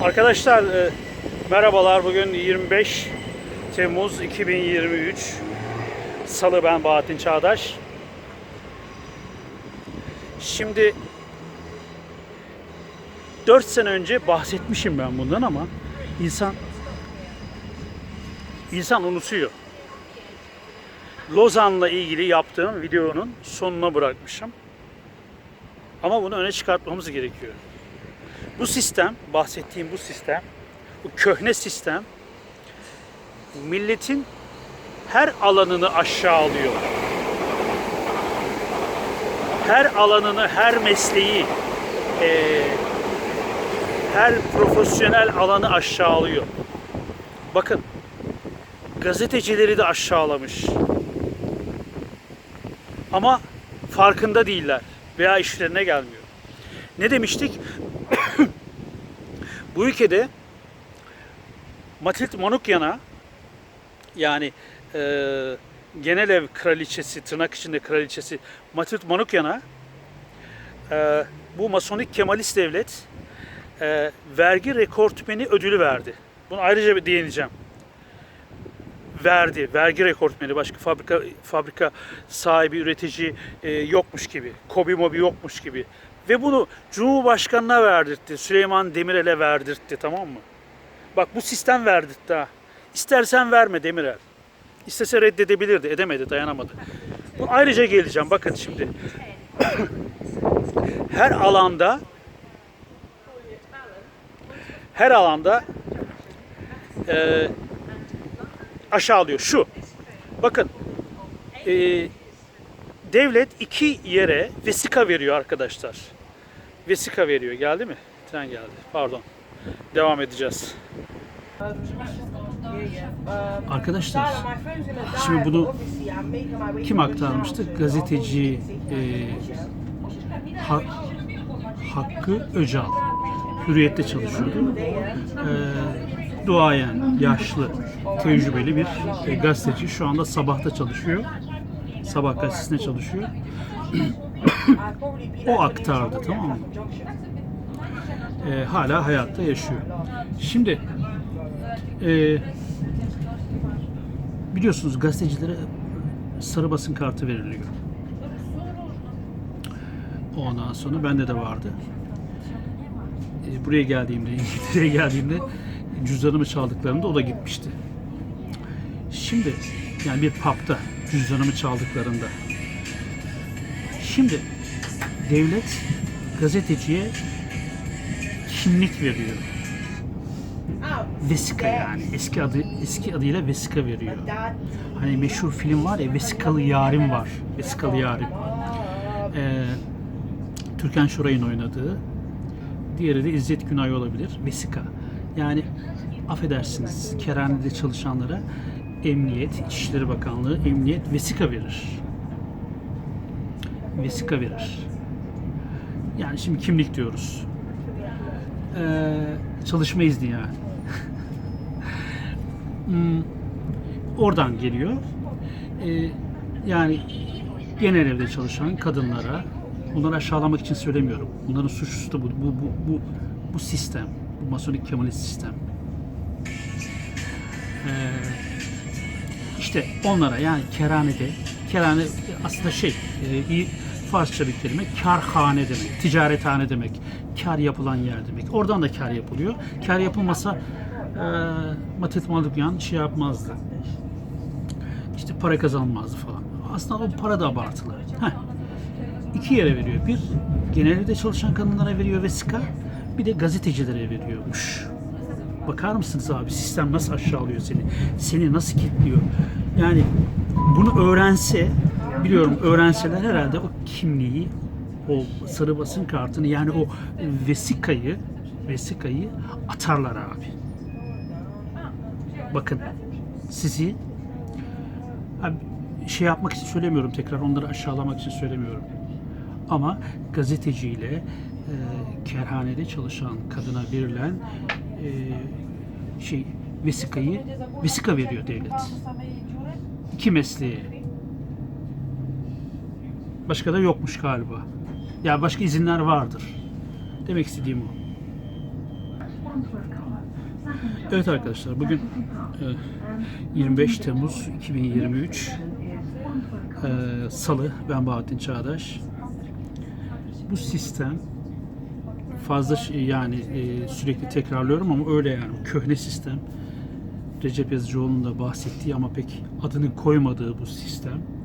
Arkadaşlar e, merhabalar. Bugün 25 Temmuz 2023. Salı ben Bahattin Çağdaş. Şimdi 4 sene önce bahsetmişim ben bundan ama insan insan unutuyor. Lozan'la ilgili yaptığım videonun sonuna bırakmışım. Ama bunu öne çıkartmamız gerekiyor. Bu sistem, bahsettiğim bu sistem, bu köhne sistem milletin her alanını aşağı alıyor. Her alanını, her mesleği, eee, her profesyonel alanı aşağı alıyor. Bakın, gazetecileri de aşağılamış. Ama farkında değiller veya işlerine gelmiyor. Ne demiştik? Bu ülkede Matild Manukyan'a yani e, genel ev kraliçesi, tırnak içinde kraliçesi Matild Manukyan'a e, bu masonik Kemalist devlet e, vergi rekortmeni ödülü verdi. Bunu ayrıca bir değineceğim. Verdi. Vergi rekortmeni. Başka fabrika fabrika sahibi, üretici e, yokmuş gibi. Kobi mobi yokmuş gibi. Ve bunu Cumhurbaşkanı'na verdirtti. Süleyman Demirel'e verdirtti tamam mı? Bak bu sistem verdirtti ha. İstersen verme Demirel. İstese reddedebilirdi. Edemedi, dayanamadı. Bu ayrıca geleceğim. Bakın şimdi. her alanda her alanda e, aşağılıyor. Şu. Bakın. E, devlet iki yere vesika veriyor arkadaşlar. Vesika veriyor. Geldi mi? Tren geldi. Pardon. Devam edeceğiz. Arkadaşlar, şimdi bunu kim aktarmıştı? Gazeteci e, Ha- Hakkı Öcal. Hürriyet'te çalışıyordu. E, duayen, yaşlı, tecrübeli bir e, gazeteci. Şu anda Sabah'ta çalışıyor. Sabah gazetesinde çalışıyor. o aktardı tamam mı? E, hala hayatta yaşıyor. Şimdi e, biliyorsunuz gazetecilere sarı basın kartı veriliyor. Ondan sonra bende de vardı. E, buraya geldiğimde, İngiltere'ye geldiğimde cüzdanımı çaldıklarında o da gitmişti. Şimdi yani bir pub'da cüzdanımı çaldıklarında şimdi devlet gazeteciye kimlik veriyor. Vesika yani eski adı eski adıyla vesika veriyor. Hani meşhur film var ya Vesikalı Yarim var. Vesikalı Yarim. Ee, Türkan Şoray'ın oynadığı. Diğeri de İzzet Günay olabilir. Vesika. Yani affedersiniz kerhanede çalışanlara Emniyet, İçişleri Bakanlığı emniyet vesika verir. Vesika verir. Yani şimdi kimlik diyoruz. Ee, çalışma izni yani. Hmm, oradan geliyor. Ee, yani genel evde çalışan kadınlara, bunları aşağılamak için söylemiyorum. Bunların suçlusu da bu, bu, bu, bu, bu sistem, bu masonik kemalist sistem. Ee, işte onlara yani kerhanede, kerhane aslında şey, e, iyi Farsça bir kelime, karhane demek, ticarethane demek, kar yapılan yer demek. Oradan da kar yapılıyor. Kar yapılmasa e, Matet Malukyan şey yapmazdı. İşte para kazanmazdı falan. Aslında o para da abartılı. Heh. İki yere veriyor. Bir, genelde çalışan kadınlara veriyor vesika. Bir de gazetecilere veriyormuş. Bakar mısınız abi sistem nasıl aşağılıyor seni? Seni nasıl kilitliyor? Yani bunu öğrense, biliyorum öğrenseler herhalde o kimliği, o sarı basın kartını yani o vesikayı, vesikayı atarlar abi. Bakın sizi abi, şey yapmak için söylemiyorum tekrar onları aşağılamak için söylemiyorum. Ama gazeteciyle e, kerhanede çalışan kadına verilen e, şey vesikayı vesika veriyor devlet. İki mesleğe. Başka da yokmuş galiba. Ya başka izinler vardır. Demek istediğim o. Evet arkadaşlar bugün e, 25 Temmuz 2023 e, Salı ben Bahattin Çağdaş. Bu sistem fazla yani e, sürekli tekrarlıyorum ama öyle yani köhne sistem. Recep Yazıcıoğlu'nun da bahsettiği ama pek adını koymadığı bu sistem e,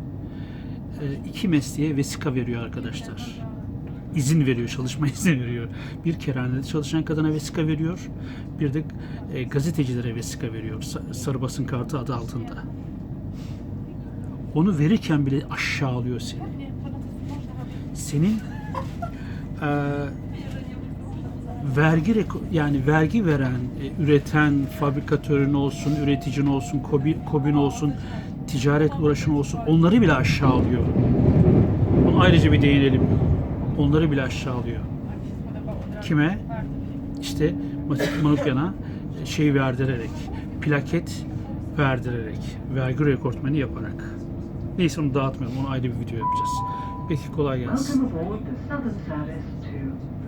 iki mesleğe vesika veriyor arkadaşlar. İzin veriyor, çalışma izni veriyor. Bir kerhanede çalışan kadına vesika veriyor, bir de e, gazetecilere vesika veriyor. Sa- Sarı basın kartı adı altında. Onu verirken bile aşağılıyor seni. Senin e, vergi yani vergi veren, e, üreten fabrikatörün olsun, üreticin olsun, kobi, kobin olsun, ticaretle uğraşan olsun onları bile aşağılıyor. Bunu ayrıca bir değinelim. Onları bile aşağılıyor. Kime? İşte Manukyan'a şey verdirerek, plaket verdirerek, vergi rekortmeni yaparak. Neyse onu dağıtmayalım. Onu ayrı bir video yapacağız. Peki kolay gelsin.